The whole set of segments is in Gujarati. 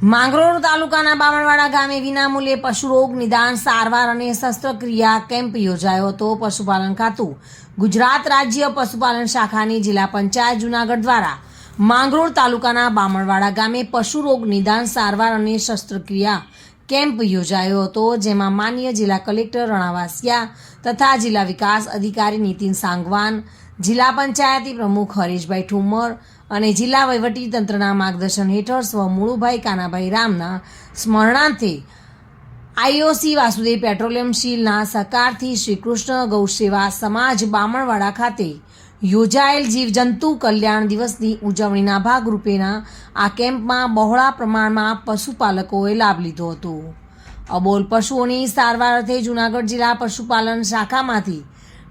માંગરોળ તાલુકાના બામણવાડા ગામે વિનામૂલ્યે પશુરોગ નિદાન, સારવાર અને શસ્ત્રક્રિયા કેમ્પ યોજાયો હતો પશુપાલન ખાતું. ગુજરાત રાજ્ય પશુપાલન શાખાની જિલ્લા પંચાયત જુનાગઢ દ્વારા માંગરોળ તાલુકાના બામણવાડા ગામે પશુરોગ નિદાન, સારવાર અને શસ્ત્રક્રિયા કેમ્પ યોજાયો હતો, જેમાં માન્ય જિલ્લા કલેક્ટર રણાવાસિયા તથા જિલ્લા વિકાસ અધિકારી નીતિન સાંગવાન, જિલ્લા પંચાયતી પ્રમુખ હરીશભાઈ ઠુમ્મર અને જિલ્લા વહીવટી તંત્રના માર્ગદર્શન હેઠળ સ્વ મુળુભાઈ કાનાભાઈ રામના સ્મરણાર્થે આઈઓસી વાસુદેવ પેટ્રોલિયમ શીલના સહકારથી શ્રીકૃષ્ણ ગૌસેવા સમાજ બામણવાડા ખાતે યોજાયેલ જીવજંતુ કલ્યાણ દિવસની ઉજવણીના ભાગરૂપેના આ કેમ્પમાં બહોળા પ્રમાણમાં પશુપાલકોએ લાભ લીધો હતો. અબોલ પશુઓની સારવાર અર્થે જૂનાગઢ જિલ્લા પશુપાલન શાખામાંથી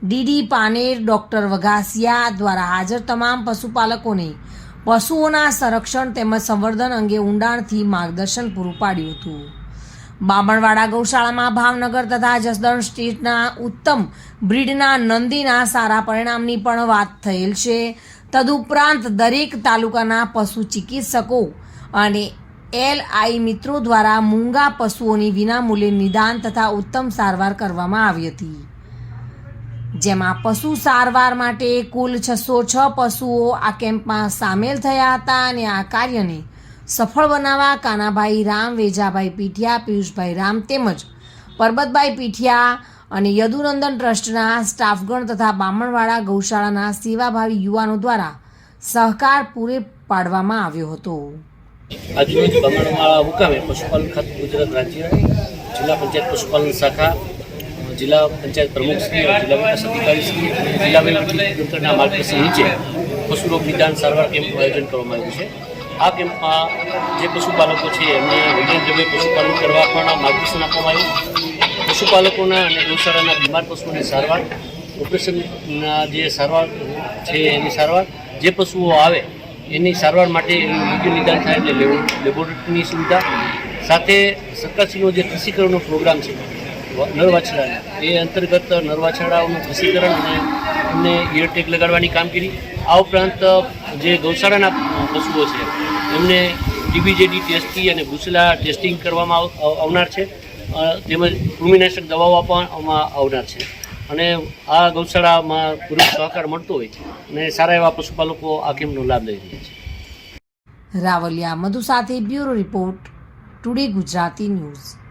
ડીડી પાનેર, ડોક્ટર વઘાસિયા દ્વારા હાજર તમામ પશુપાલકોને પશુઓના સંરક્ષણ તેમજ સંવર્ધન અંગે ઊંડાણથી માર્ગદર્શન પૂરું પાડ્યું હતું. બામણવાડા ગૌશાળામાં ભાવનગર તથા જસદણ સ્ટેટના ઉત્તમ બ્રીડના નંદીના સારા પરિણામની પણ વાત થયેલ છે. તદુપરાંત દરેક તાલુકાના પશુ ચિકિત્સકો અને એલઆઈ મિત્રો દ્વારા મૂંગા પશુઓની વિનામૂલ્યે નિદાન તથા ઉત્તમ સારવાર કરવામાં આવી હતી. જેમાં પશુ સારવાર માટે કુલ છસો છ પશુઓ આ કેમ્પમાં સામેલ થયા હતા અને આ કાર્યને સફળ બનાવવા કાનાભાઈ રામ, વેજાભાઈ પીઠિયા, પિયુષભાઈ રામ તેમજ પરબતભાઈ પીઠિયા અને યદુનંદન ટ્રસ્ટના સ્ટાફગણ તથા બામણવાડા ગૌશાળાના સેવાભાવી યુવાનો દ્વારા સહકાર પૂરે પાડવામાં આવ્યો હતો. આજરોજ બમણવાળા મુકામે પશુપાલન ખાતે ગુજરાત રાજ્ય જિલ્લા પંચાયત પશુપાલન શાખા જિલ્લા પંચાયત પ્રમુખશ્રી જિલ્લા વિકાસ અધિકારીશ્રી અને જિલ્લા વહીવટી માર્ગદર્શન નીચે પશુરોગ નિદાન સારવાર કેમ્પનું આયોજન કરવામાં આવ્યું છે. આ કેમ્પમાં જે પશુપાલકો છે, એમને વૈજ્ઞાનિક ઢબે પશુપાલન કરવા પણ માર્ગદર્શન આપવામાં આવ્યું. પશુપાલકોના અને ગૌશાળાના બીમાર પશુઓની સારવાર, ઓપરેશનના જે સારવાર છે, એની સારવાર, જે પશુઓ આવે, એની સારવાર માટે યોગ્ય નિદાન થાય એટલે લેબો- લેબોરેટરીની સુવિધા. સાથે સરકારશ્રીનો જે રસીકરણનો પ્રોગ્રામ છે નરવાછડાના એ અંતર્ગત નરવાછડાઓનું રસીકરણ અને એમને ઇયરટેગ લગાડવાની કામગીરી આ ઉપરાંત જે ગૌશાળાના પશુઓ છે, એમને ડીબીજેડી ટેસ્ટી અને ભૂસલા ટેસ્ટિંગ કરવામાં આવ- આવ- આવનાર છે. તેમજ કૃમિનાશક દવાઓ આપવામાં આવનાર છે. અને આ ગૌશાળામાં પૂરો સહકાર મળતો હોય અને સારા એવા પશુપાલકો આ કેમ્પનો લાભ લઈ રહ્યા છે. રાવલિયા મધુ સાથે bureau report, today Gujarati news.